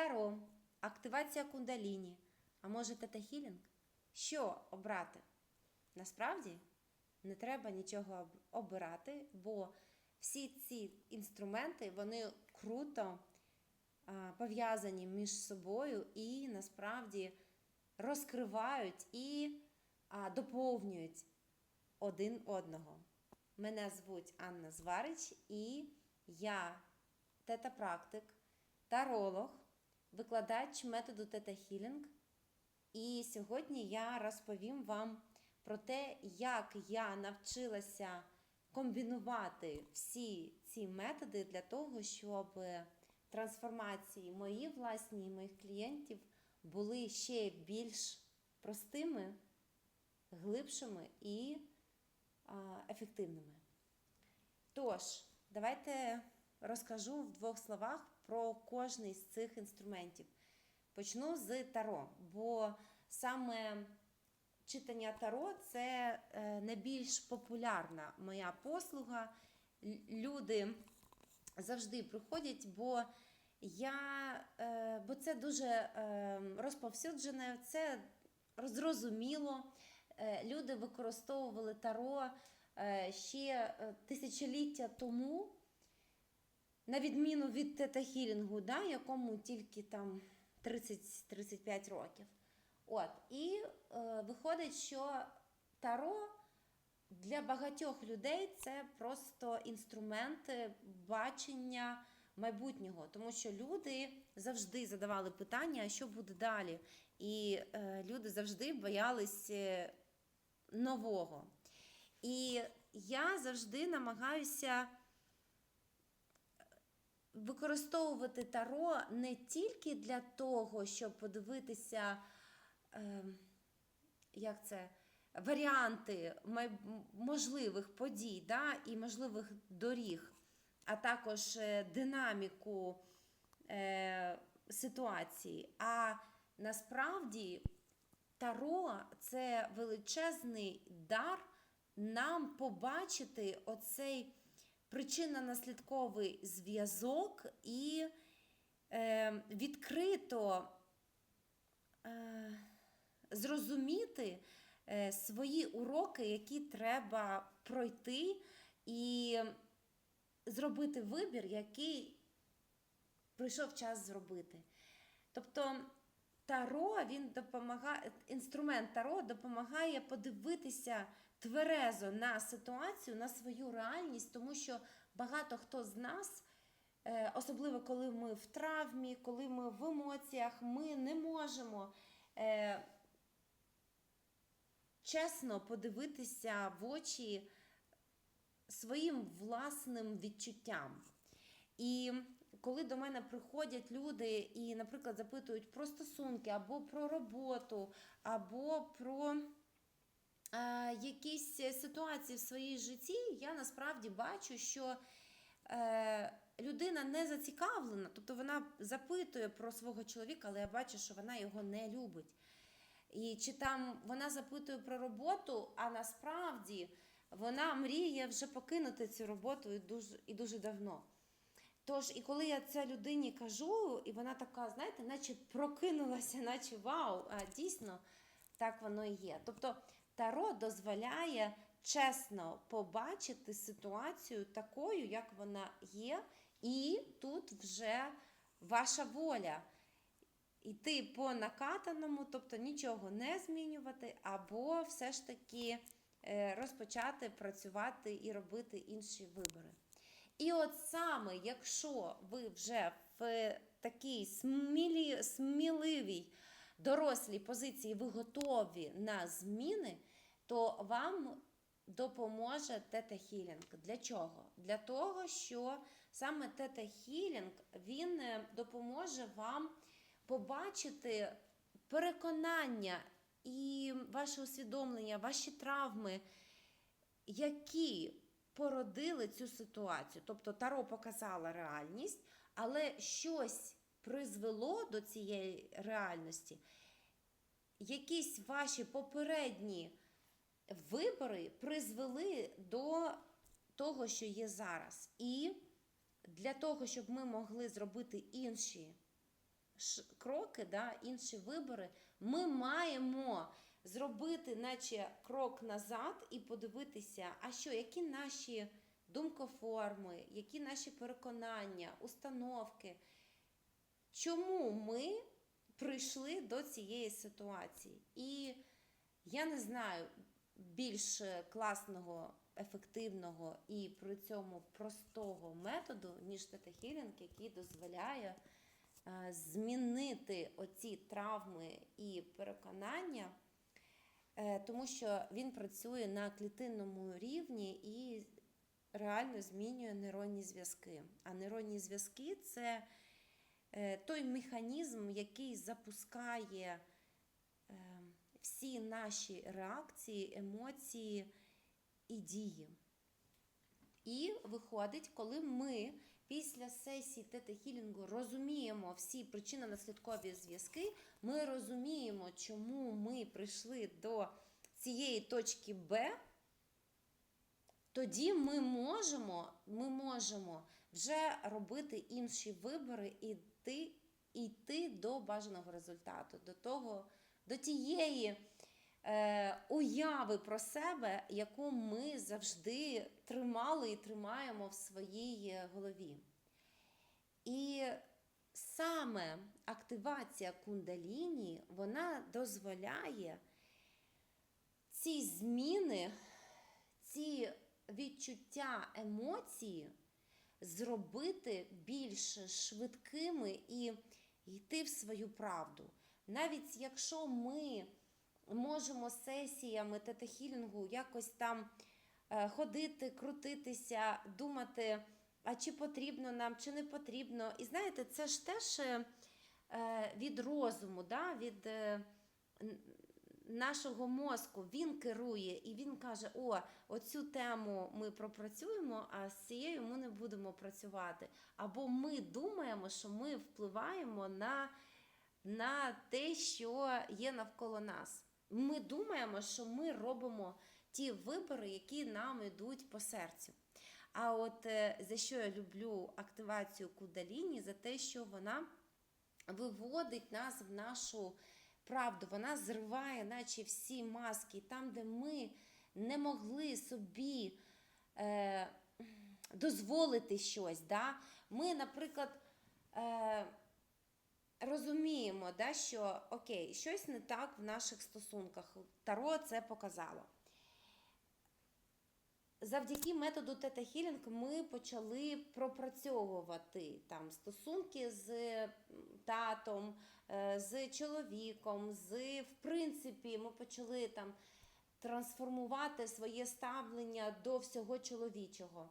Таро, активація кундаліні, а може тета-хілінг? Що обрати? Насправді не треба нічого обирати, бо всі ці інструменти вони круто пов'язані між собою і насправді розкривають і доповнюють один одного. Мене звуть Анна Зварич, і я тета-практик, таролог, викладач методу тета-хілінг. І сьогодні я розповім вам про те, як я навчилася комбінувати всі ці методи для того, щоб трансформації мої власні і моїх клієнтів були ще більш простими, глибшими і ефективними. Тож, давайте розкажу в двох словах про кожний з цих інструментів. Почну з таро, бо саме читання таро це е, найбільш популярна моя послуга. Люди завжди приходять, бо я, е, бо це дуже е, розповсюджене, це зрозуміло. Люди використовували таро ще тисячоліття тому, на відміну від тета-хілінгу, да, якому тільки там 30-35 років. От, і е, виходить, що таро для багатьох людей це просто інструменти бачення майбутнього, тому що люди завжди задавали питання, а що буде далі. І е, люди завжди боялись е, нового. І я завжди намагаюся використовувати таро не тільки для того, щоб подивитися, е, як це, варіанти можливих подій да, і можливих доріг, а також е, динаміку е, ситуації. А насправді Таро це величезний дар нам побачити оцей причинно-наслідковий зв'язок і е, відкрито е, зрозуміти е, свої уроки, які треба пройти, і зробити вибір, який прийшов час зробити. Тобто Таро він допомагає, інструмент Таро допомагає подивитися тверезо на ситуацію, на свою реальність, тому що багато хто з нас, е, особливо коли ми в травмі, коли ми в емоціях, ми не можемо е, чесно подивитися в очі своїм власним відчуттям. І коли до мене приходять люди і, наприклад, запитують про стосунки або про роботу, або про якісь ситуації в своїй житті, я насправді бачу, що е, людина не зацікавлена, тобто вона запитує про свого чоловіка, але я бачу, що вона його не любить. І чи там вона запитує про роботу, а насправді вона мріє вже покинути цю роботу і дуже, і дуже давно. Тож, і коли я це людині кажу, і вона така, знаєте, наче прокинулася, наче вау, а дійсно так воно і є. Тобто Таро дозволяє чесно побачити ситуацію такою, як вона є, і тут вже ваша воля. Йти по накатаному, тобто нічого не змінювати, або все ж таки е, розпочати працювати і робити інші вибори. І от саме, якщо ви вже в такій смілі, сміливій дорослій позиції, ви готові на зміни, то вам допоможе тета-хілінг. Для чого? Для того, що саме тета-хілінг він е, допоможе вам побачити переконання і ваше усвідомлення, ваші травми, які породили цю ситуацію. Тобто Таро показала реальність, але щось призвело до цієї реальності. Якісь ваші попередні вибори призвели до того, що є зараз. І для того, щоб ми могли зробити інші кроки, да, інші вибори, ми маємо зробити, наче крок назад і подивитися, а що, які наші думкоформи, які наші переконання, установки, чому ми прийшли до цієї ситуації. І я не знаю більш класного, ефективного і при цьому простого методу, ніж тета-хілінг, який дозволяє е, змінити оці травми і переконання, е, тому що він працює на клітинному рівні і реально змінює нейронні зв'язки. А нейронні зв'язки це е, той механізм, який запускає е, всі наші реакції, емоції і дії. І виходить, коли ми після сесії тета-хілінгу розуміємо всі причинно-наслідкові зв'язки, ми розуміємо, чому ми прийшли до цієї точки Б, тоді ми можемо, ми можемо вже робити інші вибори і йти, йти до бажаного результату, до того, до тієї е, уяви про себе, яку ми завжди тримали і тримаємо в своїй голові. І саме активація кундаліні, вона дозволяє ці зміни, ці відчуття емоції зробити більш швидкими і йти в свою правду. Навіть якщо ми можемо сесіями тета-хілінгу якось там е, ходити, крутитися, думати, а чи потрібно нам, чи не потрібно. І знаєте, це ж теж е, від розуму, да? від е, нашого мозку. Він керує і він каже: о, оцю тему ми пропрацюємо, а з цією ми не будемо працювати. Або ми думаємо, що ми впливаємо на, на те, що є навколо нас. Ми думаємо, що ми робимо ті вибори, які нам йдуть по серцю. А от е, за що я люблю активацію кудаліні, за те, що вона виводить нас в нашу правду, вона зриває, наче всі маски, там, де ми не могли собі е, дозволити щось. Да? Ми, наприклад, е, розуміємо, да, що окей, щось не так в наших стосунках. Таро це показало. Завдяки методу Тета Хілінг ми почали пропрацьовувати там стосунки з татом, е, з чоловіком, з в принципі, ми почали там трансформувати своє ставлення до всього чоловічого.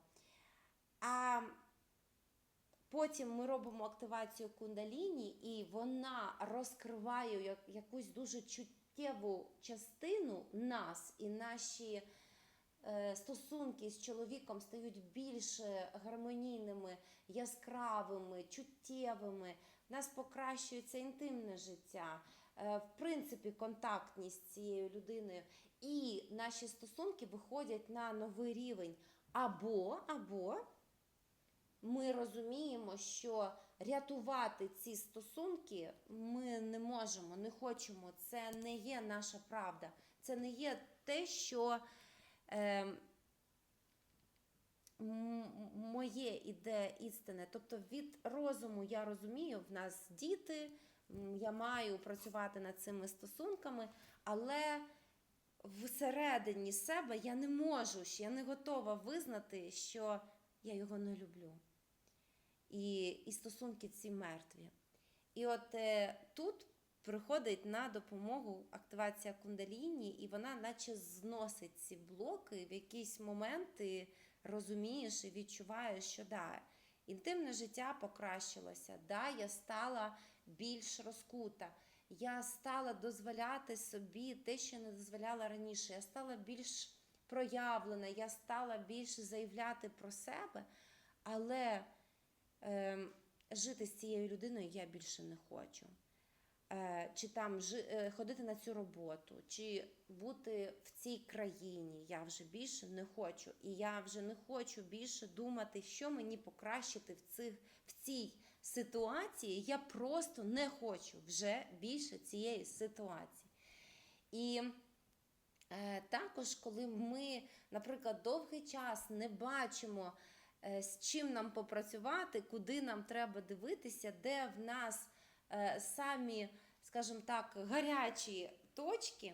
А потім ми робимо активацію кундаліні, і вона розкриває як- якусь дуже чуттєву частину нас і наші е, стосунки з чоловіком стають більш гармонійними, яскравими, чуттєвими. В нас покращується інтимне життя, е, в принципі, контактність з цією людиною. І наші стосунки виходять на новий рівень. Або, або ми розуміємо, що рятувати ці стосунки ми не можемо, не хочемо. Це не є наша правда. Це не є те, що е, моє іде істине. Тобто від розуму я розумію, в нас діти, я маю працювати над цими стосунками, але всередині себе я не можу, я не готова визнати, що я його не люблю. І, і стосунки ці мертві. І от е, тут приходить на допомогу активація кундаліні, і вона наче зносить ці блоки в якийсь момент ти розумієш і відчуваєш, що да, інтимне життя покращилося, да, я стала більш розкута, я стала дозволяти собі те, що не дозволяла раніше. Я стала більш проявлена, я стала більш заявляти про себе, але жити з цією людиною я більше не хочу. Е, чи там е, ходити на цю роботу, чи бути в цій країні я вже більше не хочу. І я вже не хочу більше думати, що мені покращити в, цих, в цій ситуації, я просто не хочу вже більше цієї ситуації. І е, також, коли ми, наприклад, довгий час не бачимо, з чим нам попрацювати, куди нам треба дивитися, де в нас е, самі, скажімо так, гарячі точки,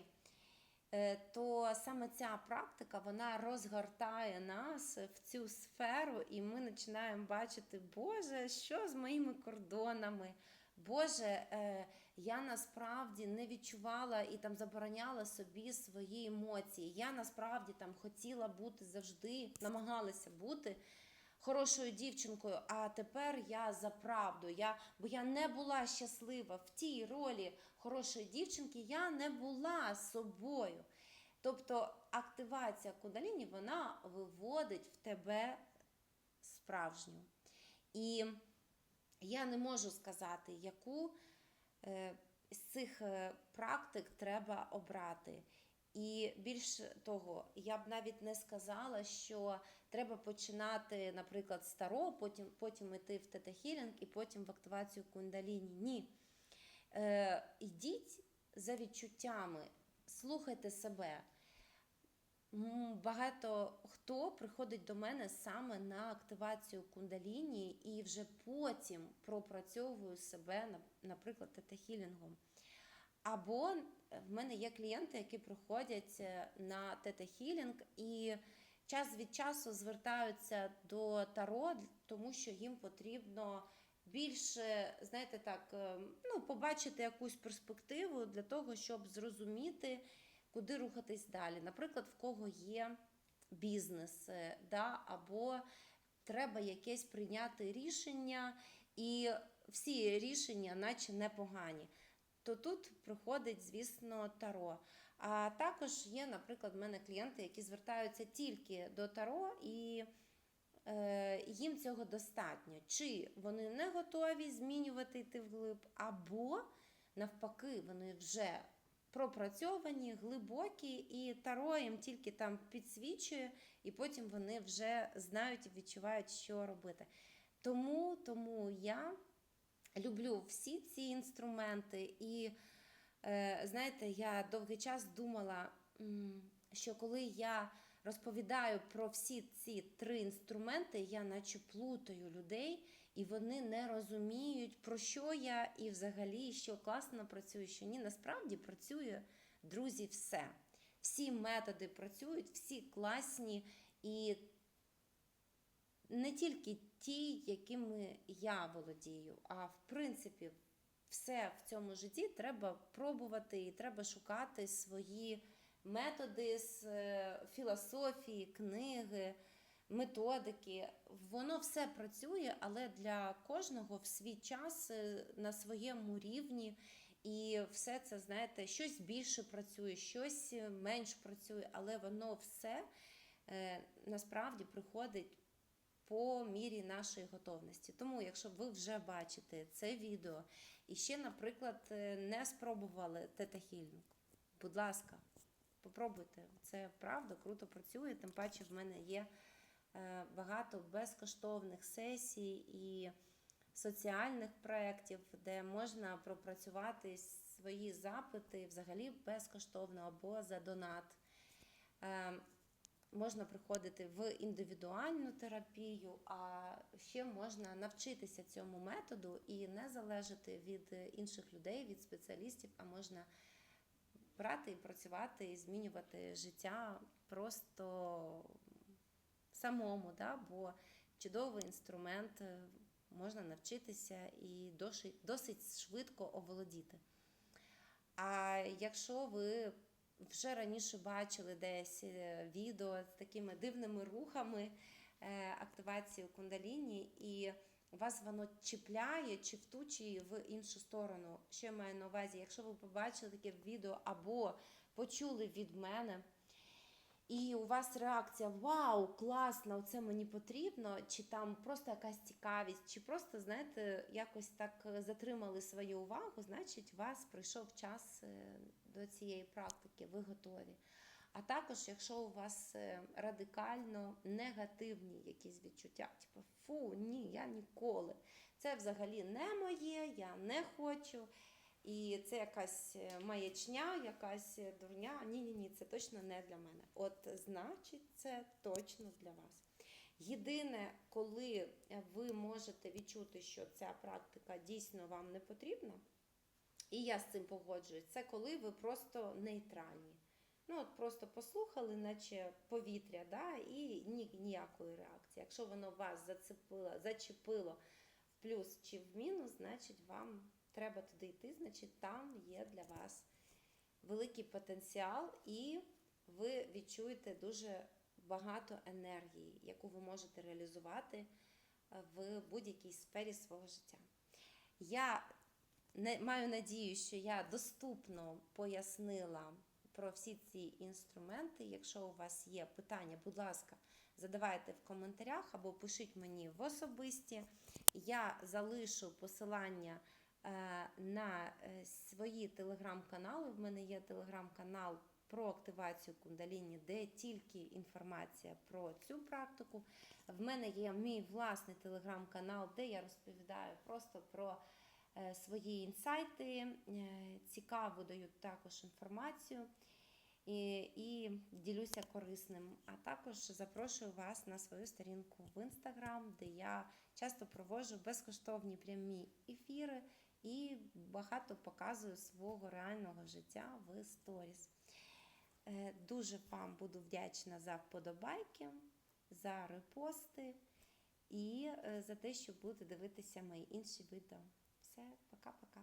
е, то саме ця практика вона розгортає нас в цю сферу, і ми починаємо бачити, Боже, що з моїми кордонами? Боже, е, я насправді не відчувала і там забороняла собі свої емоції. Я насправді там хотіла бути завжди, намагалася бути хорошою дівчинкою, а тепер я за правду. Я, бо я не була щаслива в тій ролі хорошої дівчинки, я не була собою. Тобто активація кундаліні вона виводить в тебе справжню. І я не можу сказати, яку е, з цих е, практик треба обрати. І більш того, я б навіть не сказала, що треба починати, наприклад, з таро, потім, потім йти в тета-хілінг і потім в активацію кундаліні. Ні. Е, йдіть за відчуттями, слухайте себе. Багато хто приходить до мене саме на активацію кундаліні і вже потім пропрацьовую себе, наприклад, тета-хілінгом. Або в мене є клієнти, які приходять е, на тета-хілінг і час від часу звертаються до таро, тому що їм потрібно більше, знаєте, так, е, ну, побачити якусь перспективу для того, щоб зрозуміти, куди рухатись далі. Наприклад, в кого є бізнес, е, да, або треба якесь прийняти рішення, і всі рішення, наче непогані то тут приходить, звісно, таро. А також є, наприклад, в мене клієнти, які звертаються тільки до таро, і е, їм цього достатньо. Чи вони не готові змінювати йти вглиб, або навпаки, вони вже пропрацьовані, глибокі, і таро їм тільки там підсвічує, і потім вони вже знають і відчувають, що робити. Тому, тому я люблю всі ці інструменти. І е, знаєте, я довгий час думала, що коли я розповідаю про всі ці три інструменти, я наче плутаю людей, і вони не розуміють, про що я і взагалі, що класно працює, що ні. Насправді працює, друзі, все. Всі методи працюють, всі класні і не тільки ті, якими я володію, а в принципі, все в цьому житті треба пробувати і треба шукати свої методи з е, філософії, книги, методики. Воно все працює, але для кожного в свій час е, на своєму рівні. І все це, знаєте, щось більше працює, щось менш працює, але воно все е, насправді приходить по мірі нашої готовності. Тому, якщо ви вже бачите це відео і ще, наприклад, е, не спробували тета-хілінг, будь ласка, попробуйте. Це правда, круто працює. Тим паче в мене є е, багато безкоштовних сесій і соціальних проєктів, де можна пропрацювати свої запити взагалі безкоштовно або за донат. Можна приходити в індивідуальну терапію, а ще можна навчитися цьому методу і не залежати від інших людей, від спеціалістів, а можна брати і працювати і змінювати життя просто самому, да? бо чудовий інструмент е, можна навчитися і досить швидко оволодіти. А якщо ви вже раніше бачили десь е, відео з такими дивними рухами е, активації кундаліні, і вас воно чіпляє чи в ту, чи в іншу сторону. Що я маю на увазі, якщо ви побачили таке відео або почули від мене, і у вас реакція Вау, класно, це мені потрібно, чи там просто якась цікавість, чи просто, знаєте, якось так затримали свою увагу, значить, у вас прийшов час е, до цієї практики, ви готові. А також, якщо у вас е, радикально негативні якісь відчуття, типу фу, ні, я ніколи. Це взагалі не моє, я не хочу. І це якась е, маячня, якась е, дурня. Ні, ні, ні, це точно не для мене. От значить, це точно для вас. Єдине, коли е, ви можете відчути, що ця практика дійсно вам не потрібна, і я з цим погоджуюсь, це коли ви просто нейтральні. Ну, от просто послухали, наче повітря, да, і ні, ніякої реакції. Якщо воно вас зацепило, зачепило в плюс чи в мінус, значить вам треба туди йти, значить там є для вас великий потенціал, і ви відчуєте дуже багато енергії, яку ви можете реалізувати е, в будь-якій сфері свого життя. Я не, маю надію, що я доступно пояснила про всі ці інструменти. Якщо у вас є питання, будь ласка, задавайте в коментарях або пишіть мені в особисті. Я залишу посилання на е, свої телеграм-канали. В мене є телеграм-канал про активацію кундаліні, де тільки інформація про цю практику. В мене є мій власний телеграм-канал, де я розповідаю просто про е, свої інсайти, е, цікаво даю також інформацію і, і ділюся корисним. А також запрошую вас на свою сторінку в інстаграм, де я часто проводжу безкоштовні прямі ефіри і багато показую свого реального життя в сторіс. Е, Дуже вам буду вдячна за вподобайки, за репости і е, за те, що будете дивитися мої інші відео. Все, пока-пока.